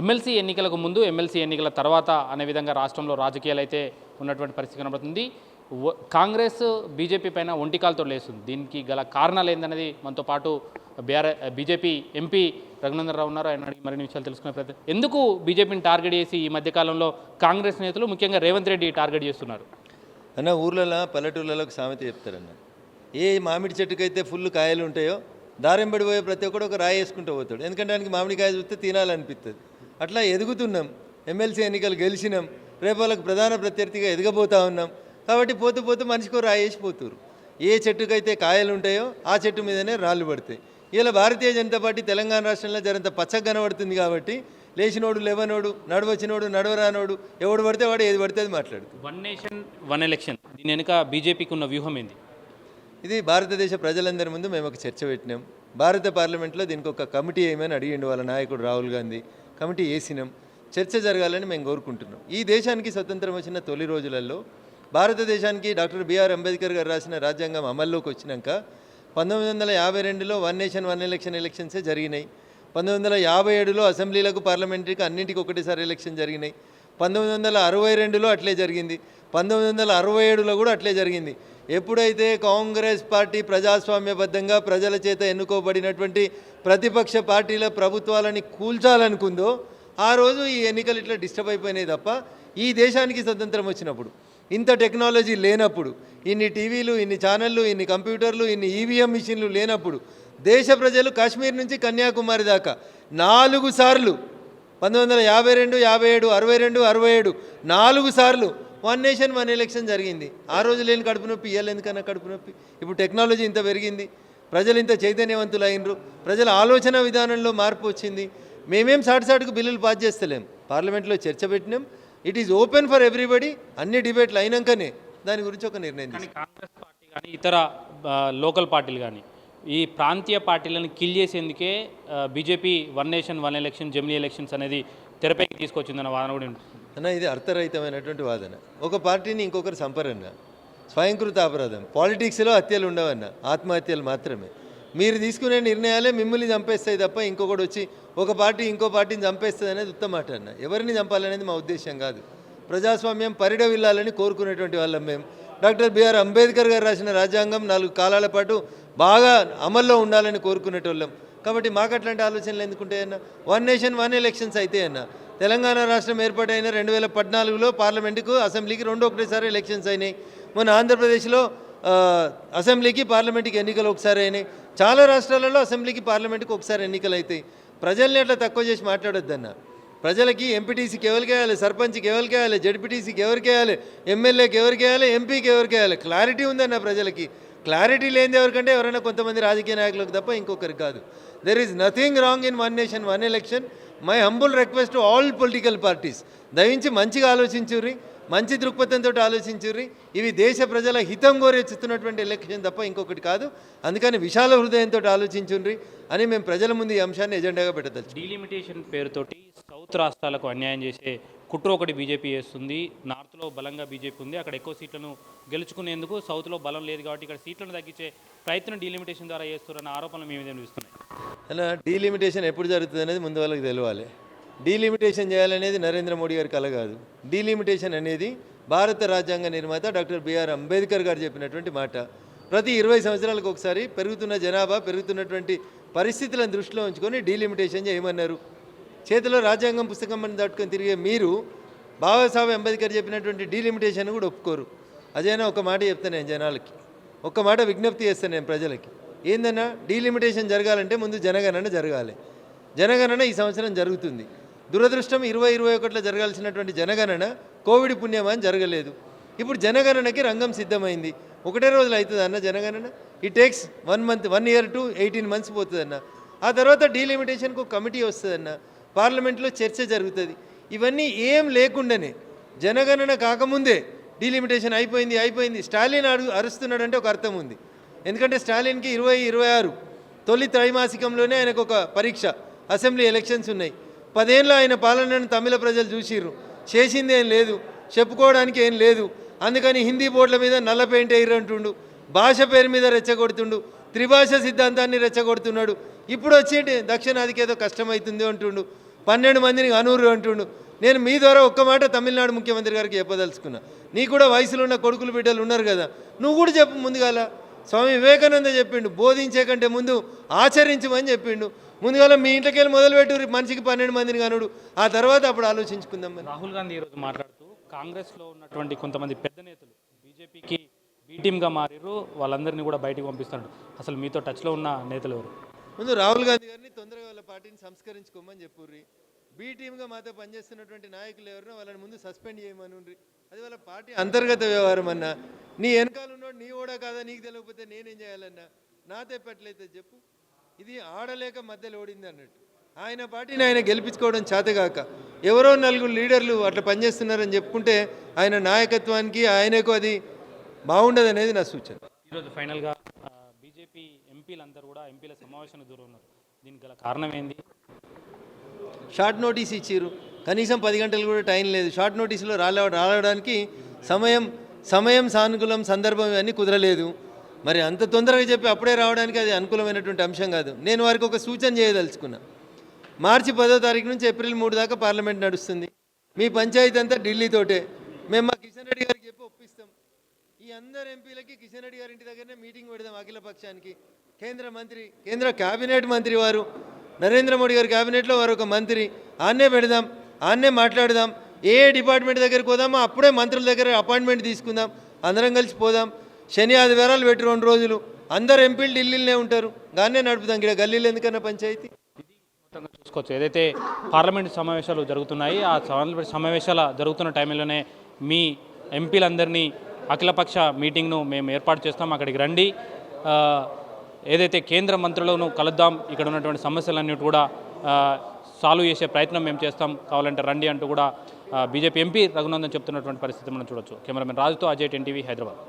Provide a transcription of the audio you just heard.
MLC ఎన్నికలకు ముందు MLC ఎన్నికల తర్వాత అనే విధంగా రాష్ట్రంలో రాజకీయాలు అయితే ఉన్నటువంటి పరిస్థితి కనబడుతుంది. కాంగ్రెస్ బీజేపీ పైన ఒంటికాలతో లేస్తుంది. దీనికి గల కారణాలు ఏందనేది మనతో పాటు బీఆర్ బీజేపీ ఎంపీ రఘునందనరావు ఉన్నారు. ఆయన అడిగి మరిన్ని విషయాలు తెలుసుకునే ప్రయత్నం ఎందుకు బీజేపీని టార్గెట్ చేసి ఈ మధ్యకాలంలో కాంగ్రెస్ నేతలు ముఖ్యంగా రేవంత్ రెడ్డి టార్గెట్ చేస్తున్నారు? అన్న ఊర్లలో పల్లెటూళ్ళలో ఒక సామెత చెప్తారన్న. ఏ మామిడి చెట్టుకైతే ఫుల్ కాయలు ఉంటాయో దారం పడిపోయే ప్రతి ఒక్కడు ఒక రాయి వేసుకుంటూ పోతాడు. ఎందుకంటే దానికి మామిడికాయ చూస్తే తినాలనిపిస్తుంది అట్లా ఎదుగుతున్నాం. ఎమ్మెల్సీ ఎన్నికలు గెలిచినాం. రేపు వాళ్ళకి ప్రధాన ప్రత్యర్థిగా ఎదగబోతా ఉన్నాం. కాబట్టి పోతూ పోతూ మనిషికి రాయి వేసిపోతురు ఏ చెట్టుకైతే కాయలు ఉంటాయో ఆ చెట్టు మీదనే రాళ్ళు పడతాయి. ఇలా భారతీయ జనతా పార్టీ తెలంగాణ రాష్ట్రంలో జరంత పచ్చగా కనబడుతుంది కాబట్టి లేచినోడు లేవనోడు నడవచ్చినోడు నడవరానోడు ఎవడు పడితే వాడు ఏది పడితే అది మాట్లాడు వన్ నేషన్ వన్ ఎలక్షన్ దీని వెనుక బీజేపీకి ఉన్న వ్యూహం ఏంది? ఇది భారతదేశ ప్రజలందరి ముందు మేము ఒక చర్చ పెట్టినాం. భారత పార్లమెంట్లో దీనికి ఒక కమిటీ వేయమని అడిగిండు వాళ్ళ నాయకుడు రాహుల్ గాంధీ. కమిటీ వేసినాం చర్చ జరగాలని మేము కోరుకుంటున్నాం. ఈ దేశానికి స్వతంత్రం వచ్చిన తొలి రోజులలో భారతదేశానికి డాక్టర్ బిఆర్ అంబేద్కర్ గారు రాసిన రాజ్యాంగం అమల్లోకి వచ్చినాక పంతొమ్మిది వందల యాభై రెండులో వన్ నేషన్ వన్ ఎలక్షన్ ఎలక్షన్సే జరిగినాయి. పంతొమ్మిది వందల యాభై ఏడులో అసెంబ్లీలకు పార్లమెంటరీకి అన్నింటికి ఒకటేసారి ఎలక్షన్ జరిగినాయి. పంతొమ్మిది వందల అరవై రెండులో అట్లే జరిగింది. పంతొమ్మిది వందల అరవై ఏడులో కూడా అట్లే జరిగింది. ఎప్పుడైతే కాంగ్రెస్ పార్టీ ప్రజాస్వామ్యబద్ధంగా ప్రజల చేత ఎన్నుకోబడినటువంటి ప్రతిపక్ష పార్టీల ప్రభుత్వాలని కూల్చాలనుకుందో ఆ రోజు ఈ ఎన్నికలు ఇట్లా డిస్టర్బ్ అయిపోయినాయి తప్ప ఈ దేశానికి స్వతంత్రం వచ్చినప్పుడు ఇంత టెక్నాలజీ లేనప్పుడు ఇన్ని టీవీలు ఇన్ని ఛానళ్ళు ఇన్ని కంప్యూటర్లు ఇన్ని ఈవీఎం మిషన్లు లేనప్పుడు దేశ ప్రజలు కాశ్మీర్ నుంచి కన్యాకుమారి దాకా నాలుగు సార్లు పంతొమ్మిది వందల యాభై రెండు యాభై ఏడు అరవై రెండు అరవై ఏడు నాలుగు సార్లు వన్ నేషన్ వన్ ఎలక్షన్ జరిగింది. ఆ రోజు లేని కడుపు నొప్పి ఇవ్వాలి ఎందుకన్నా కడుపు నొప్పి? ఇప్పుడు టెక్నాలజీ ఇంత పెరిగింది. ప్రజలు ఇంత చైతన్యవంతులు అయినరు ప్రజల ఆలోచన విధానంలో మార్పు వచ్చింది. మేమేం సాటిసాటుకు బిల్లులు పాస్ చేస్తలేం. పార్లమెంట్లో చర్చ పెట్టినాం. It is open for everybody అన్ని డిబేట్లు అయినాకనే దాని గురించి ఒక నిర్ణయం కాంగ్రెస్ పార్టీ కానీ ఇతర లోకల్ పార్టీలు కానీ ఈ ప్రాంతీయ పార్టీలను kill చేసేందుకే BJP one nation one election జమిలీ ఎలక్షన్స్ అనేది తెరపైకి తీసుకొచ్చిందన్న వాదన కూడా ఉంది. అన్న ఇది అర్థరహితమైనటువంటి వాదన. ఒక పార్టీని ఇంకొకరు సంపరన్న. స్వయంకృత అపరాధం. పాలిటిక్స్లో హత్యలు ఉండవన్న. ఆత్మహత్యలు మాత్రమే. మీరు తీసుకునే నిర్ణయాలే మిమ్మల్ని చంపేస్తాయి తప్ప ఇంకొకటి వచ్చి ఒక పార్టీ ఇంకో పార్టీని చంపేస్తుంది అనేది ఉత్తమ మాట అన్న. ఎవరిని చంపాలనేది మా ఉద్దేశం కాదు. ప్రజాస్వామ్యం పరిడవిల్లాలని కోరుకునేటువంటి వాళ్ళం మేము. డాక్టర్ బిఆర్ అంబేద్కర్ గారు రాసిన రాజ్యాంగం నాలుగు కాలాల పాటు బాగా అమల్లో ఉండాలని కోరుకునేటోళ్ళం. కాబట్టి మాకు అట్లాంటి ఆలోచనలు ఎందుకుంటాయన్న వన్ నేషన్ వన్ ఎలక్షన్స్ అయితే అన్న తెలంగాణ రాష్ట్రం ఏర్పాటైన రెండు వేల పద్నాలుగులో పార్లమెంటుకు అసెంబ్లీకి రెండు ఒకటేసారి ఎలక్షన్స్ అయినాయి. మన ఆంధ్రప్రదేశ్లో అసెంబ్లీకి పార్లమెంట్కి ఎన్నికలు ఒకసారి అయినాయి. చాలా రాష్ట్రాలలో అసెంబ్లీకి పార్లమెంట్కి ఒకసారి ఎన్నికలు అవుతాయి ప్రజల్ని అట్లా తక్కువ చేసి మాట్లాడొద్దన్న. ప్రజలకి ఎంపీటీసీకి ఎవరికి వేయాలి? సర్పంచ్కి ఎవరికి వేయాలి? జడ్పీటీసీకి ఎవరికి వేయాలి? ఎమ్మెల్యేకి ఎవరికి వేయాలి? ఎంపీకి ఎవరికి వేయాలి? క్లారిటీ ఉందన్న ప్రజలకి. క్లారిటీ లేనిది ఎవరికంటే ఎవరైనా కొంతమంది రాజకీయ నాయకులకు తప్ప ఇంకొకరికి కాదు. There is nothing wrong in one nation one election my humble request to all political parties దయించి మంచిగా ఆలోచించుర్రి మంచి దృక్పథంతో ఆలోచించుర్రి. ఇవి దేశ ప్రజల హితం కోరేస్తున్నటువంటి ఎలక్షన్ తప్ప ఇంకొకటి కాదు. అందుకని విశాల హృదయంతో ఆలోచించుండ్రి అని మేము ప్రజల ముందు ఈ అంశాన్ని ఎజెండాగా పెట్టదచ్చు డీలిమిటేషన్ పేరుతోటి సౌత్ రాష్ట్రాలకు అన్యాయం చేసే కుట్ర ఒకటి బీజేపీ చేస్తుంది నార్త్లో బలంగా బీజేపీ ఉంది అక్కడ ఎక్కువ సీట్లను గెలుచుకునేందుకు సౌత్లో బలం లేదు కాబట్టి ఇక్కడ సీట్లను తగ్గించే ప్రయత్నం డీలిమిటేషన్ ద్వారా చేస్తున్నారన్న ఆరోపణలు మేము వినిపిస్తున్నాయి అలా డీలిమిటేషన్ ఎప్పుడు జరుగుతుంది అనేది ముందు వాళ్ళకి తెలియాలి. డీలిమిటేషన్ చేయాలనేది నరేంద్ర మోడీ గారి కల కాదు. డీలిమిటేషన్ అనేది భారత రాజ్యాంగ నిర్మాత డాక్టర్ బిఆర్ అంబేద్కర్ గారు చెప్పినటువంటి మాట. ప్రతి ఇరవై సంవత్సరాలకు ఒకసారి పెరుగుతున్న జనాభా పెరుగుతున్నటువంటి పరిస్థితులను దృష్టిలో ఉంచుకొని డీలిమిటేషన్ చేయమన్నారు. చేతిలో రాజ్యాంగం పుస్తకం అని దాటుకొని తిరిగే మీరు బాబాసాహెబ్ అంబేద్కర్ చెప్పినటువంటి డీలిమిటేషన్ కూడా ఒప్పుకోరు. అదైనా ఒక మాట చెప్తాను నేను జనాలకి. ఒక మాట విజ్ఞప్తి చేస్తాను నేను ప్రజలకి. ఏందన్నా? డీలిమిటేషన్ జరగాలంటే ముందు జనగణన జరగాలి. జనగణన ఈ సంవత్సరం జరుగుతుంది. దురదృష్టం ఇరవై ఇరవై ఒకటిలో జరగాల్సినటువంటి జనగణన కోవిడ్ పుణ్యమా అని జరగలేదు. ఇప్పుడు జనగణనకి రంగం సిద్ధమైంది. ఒకటే రోజులు అవుతుంది అన్న జనగణన? ఈ takes one month one year to eighteen months పోతుందన్న. ఆ తర్వాత డీలిమిటేషన్కి ఒక కమిటీ వస్తుందన్న. పార్లమెంట్లో చర్చ జరుగుతుంది. ఇవన్నీ ఏం లేకుండానే జనగణన కాకముందే డీలిమిటేషన్ అయిపోయింది అయిపోయింది. స్టాలిన్ అడుగు అరుస్తున్నాడంటే ఒక అర్థం ఉంది. ఎందుకంటే స్టాలిన్కి ఇరవై ఇరవై ఆరు తొలి త్రైమాసికంలోనే ఆయనకు ఒక పరీక్ష అసెంబ్లీ ఎలక్షన్స్ ఉన్నాయి. పదేళ్ళు ఆయన పాలనను తమిళ ప్రజలు చూసిర్రు. చేసింది ఏం లేదు చెప్పుకోవడానికి ఏం లేదు. అందుకని హిందీ బోర్డుల మీద నల్ల పెయింట్ వేయరంటుండు భాష పేరు మీద రెచ్చగొడుతుండు త్రిభాష సిద్ధాంతాన్ని రెచ్చగొడుతున్నాడు. ఇప్పుడు వచ్చేటి దక్షిణాదికి ఏదో కష్టమవుతుంది అంటుండు. పన్నెండు మందిని అనూరు అంటుండు. నేను మీ ద్వారా ఒక్క మాట తమిళనాడు ముఖ్యమంత్రి గారికి చెప్పదలుచుకున్నా. నీ కూడా వయసులో ఉన్న కొడుకులు బిడ్డలు ఉన్నారు కదా. నువ్వు కూడా చెప్పు ముందుగాల. స్వామి వివేకానంద చెప్పిండు బోధించే కంటే ముందు ఆచరించమని చెప్పిండు. ముందుగాల మీ ఇంట్లోకి వెళ్ళి మొదలుపెట్టు మనిషికి పన్నెండు మందిని కనుడు. ఆ తర్వాత అప్పుడు ఆలోచించుకుందాం రాహుల్ గాంధీ ఈరోజు మాట్లాడుతూ కాంగ్రెస్లో ఉన్నటువంటి కొంతమంది పెద్ద నేతలు బీజేపీకి బీటీమ్గా మారిరు వాళ్ళందరినీ కూడా బయటకు పంపిస్తున్నాడు అసలు మీతో టచ్లో ఉన్న నేతలు ఎవరు? ముందు రాహుల్ గాంధీ గారిని తొందరగా వాళ్ళ పార్టీని సంస్కరించుకోమని చెప్పుర్రి. బీ టీమ్గా మాతో పనిచేస్తున్నటువంటి నాయకులు ఎవరినో వాళ్ళని ముందు సస్పెండ్ చేయమనుండ్రి అది వాళ్ళ పార్టీ అంతర్గత వ్యవహారం అన్నా. నీ వెనకాల ఉన్నాడు నీ ఓడా కాదా నీకు తెలియకపోతే నేనేం చేయాలన్నా? నా తెప్పట్లయితే చెప్పు. ఇది ఆడలేక మధ్యలో ఓడింది అన్నట్టు. ఆయన పార్టీని ఆయన గెలిపించుకోవడం చేతగాక. ఎవరో నలుగురు లీడర్లు అట్లా పనిచేస్తున్నారని చెప్పుకుంటే ఆయన నాయకత్వానికి ఆయనకు అది బాగుండదు అనేది నా సూచన. ఈరోజు ఫైనల్గా ఎంపీలందరూ కూడా ఎంపీల సమావేశానికి దూరం ఉన్నారు దీనికి గల కారణం ఏంది? షార్ట్ నోటీస్ ఇచ్చారు కనీసం పది గంటలు కూడా టైం లేదు. షార్ట్ నోటీసులో రాలే రావడానికి సమయం సమయం సానుకూలం సందర్భం ఇవన్నీ కుదరలేదు. మరి అంత తొందరగా చెప్పి అప్పుడే రావడానికి అది అనుకూలమైనటువంటి అంశం కాదు. నేను వారికి ఒక సూచన చేయదలుచుకున్నా. మార్చి పదో తారీఖు నుంచి ఏప్రిల్ మూడు దాకా పార్లమెంట్ నడుస్తుంది. మీ పంచాయతీ అంతా ఢిల్లీతోటే. మేము మా కిషన్ రెడ్డి గారికి చెప్పి ఒప్పిస్తాం. ఈ అందరు ఎంపీలకి కిషన్ రెడ్డి గారి ఇంటి దగ్గరనే మీటింగ్ పెడదాం అఖిల పక్షానికి. కేంద్ర మంత్రి కేంద్ర కేబినెట్ మంత్రి వారు. నరేంద్ర మోడీ గారి కేబినెట్లో వారు ఒక మంత్రి. ఆన్నే పెడదాం ఆన్నే మాట్లాడదాం. ఏ డిపార్ట్మెంట్ దగ్గరికి పోదామో అప్పుడే మంత్రుల దగ్గర అపాయింట్మెంట్ తీసుకుందాం. అందరం కలిసి పోదాం. శని ఆదివారాలు పెట్టి రెండు రోజులు. అందరు ఎంపీలు ఢిల్లీలోనే ఉంటారు. దాన్నే నడుపుదాం. ఇక్కడ గల్లీలు ఎందుకన్నా పంచాయతీ? చూసుకోవచ్చు. ఏదైతే పార్లమెంట్ సమావేశాలు జరుగుతున్నాయి ఆ సమావేశాల జరుగుతున్న టైంలోనే మీ ఎంపీలందరినీ అఖిలపక్ష మీటింగ్ను మేము ఏర్పాటు చేస్తాం. అక్కడికి రండి. ఏదైతే కేంద్ర మంత్రులను కలుద్దాం ఇక్కడ ఉన్నటువంటి సమస్యలన్నీ కూడా సాల్వ్ చేసే ప్రయత్నం మేము చేస్తాం. కావాలంటే రండి అంటూ కూడా బీజేపీ ఎంపీ రఘునందన్ చెప్తున్నటువంటి పరిస్థితి మనం చూడొచ్చు. కెమెరామెన్ రాజుతో అజయ్ ఎన్టీవీ హైదరాబాద్.